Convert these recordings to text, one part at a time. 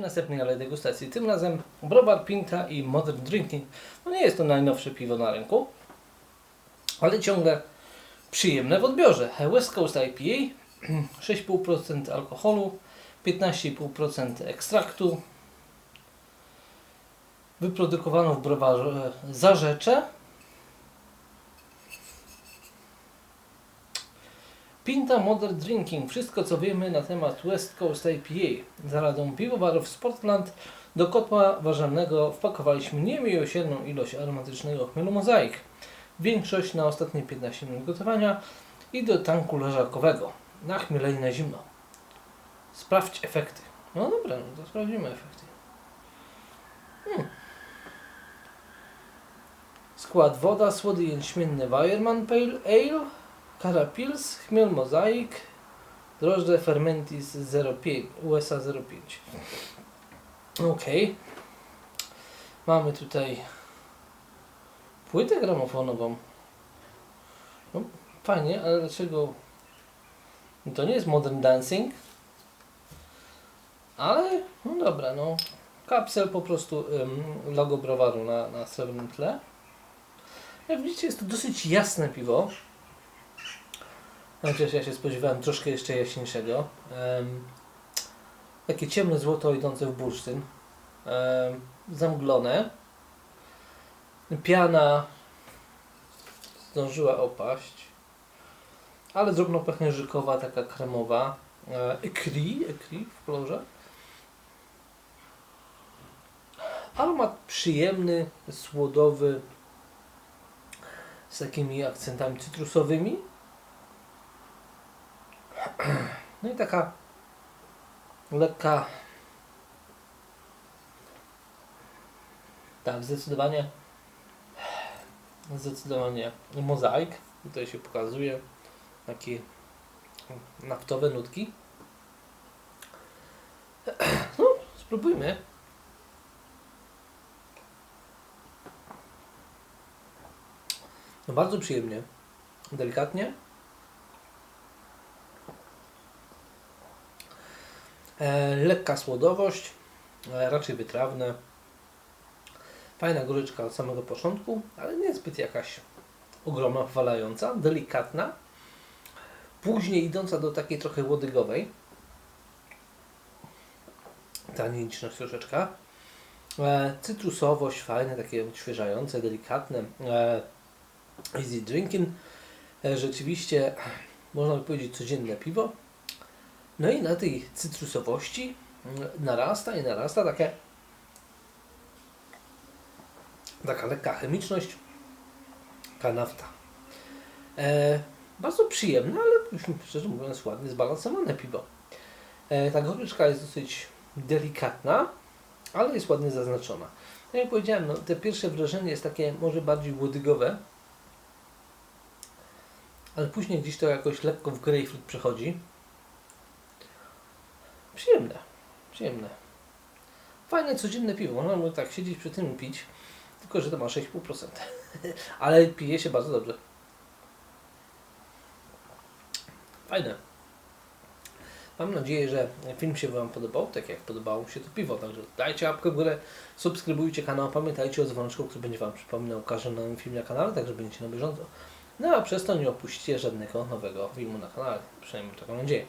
następnej ale degustacji. Tym razem browar Pinta i Modern Drinking. No nie jest to najnowsze piwo na rynku, ale ciągle przyjemne w odbiorze. West Coast IPA, 6,5% alkoholu, 15,5% ekstraktu. Wyprodukowano w browarze Zarzecze. Pinta Modern Drinking. Wszystko co wiemy na temat West Coast IPA. Za radą piwowarów Sportland do kotła ważalnego wpakowaliśmy niemiłosierną ilość aromatycznego chmielu mozaik. Większość na ostatnie 15 minut gotowania i do tanku leżakowego. Na chmielenie na zimno. Sprawdź efekty. No dobra, no to sprawdzimy efekty. Hmm. Skład woda, słody jęczmienne Weiermann Pale Ale, Kara Pils, chmiel mozaik, drożdże Fermentis 05, USA 05. Ok. Mamy tutaj płytę gramofonową. No, fajnie, ale dlaczego to nie jest Modern Dancing? Ale, no dobra, no. Kapsel po prostu ym, logo browaru na, na srebrnym tle. Jak widzicie, jest to dosyć jasne piwo. Chociaż ja się spodziewałem troszkę jeszcze jaśniejszego. Em, takie ciemne złoto idące w bursztyn. Em, zamglone. Piana zdążyła opaść. Ale drobno pęcherzykowa, taka kremowa. E, Ekri, ekri w kolorze. Aromat przyjemny, słodowy, z takimi akcentami cytrusowymi. No i taka lekka. Tak, zdecydowanie. Zdecydowanie mozaik. Tutaj się pokazuje takie naftowe nutki. No, spróbujmy. No bardzo przyjemnie, delikatnie. Lekka słodowość, e, raczej wytrawne. Fajna goryczka od samego początku, ale nie zbyt jakaś ogromna, walająca, delikatna. Później idąca do takiej trochę łodygowej. Taniniczność troszeczkę. E, cytrusowość, fajne, takie odświeżające, delikatne. E, easy drinking. E, rzeczywiście, można by powiedzieć, codzienne piwo. No i na tej cytrusowości mm, narasta i narasta takie taka lekka chemiczność, taka nafta. E, bardzo przyjemne, ale szczerze mówiąc ładnie zbalansowane piwo. E, ta goryczka jest dosyć delikatna, ale jest ładnie zaznaczona. No jak powiedziałem, no, te pierwsze wrażenie jest takie może bardziej łodygowe, ale później gdzieś to jakoś lekko w grejpfrut przechodzi. Przyjemne, przyjemne. Fajne, codzienne piwo. Można by tak siedzieć przy tym pić, tylko że to ma 6,5%. ale pije się bardzo dobrze. Fajne. Mam nadzieję, że film się Wam podobał, tak jak podobało się to piwo. Także dajcie łapkę w górę, subskrybujcie kanał, pamiętajcie o dzwoneczku, który będzie Wam przypominał o każdym nowym filmie na kanale, także będziecie na bieżąco. No a przez to nie opuścicie żadnego nowego filmu na kanale. Przynajmniej taką nadzieję.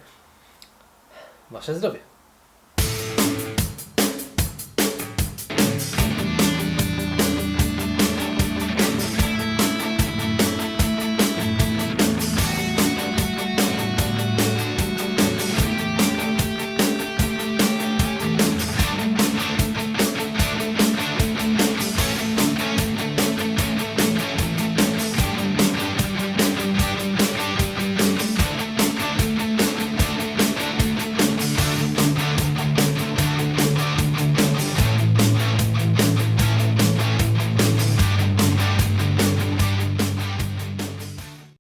Wasze zdrowie.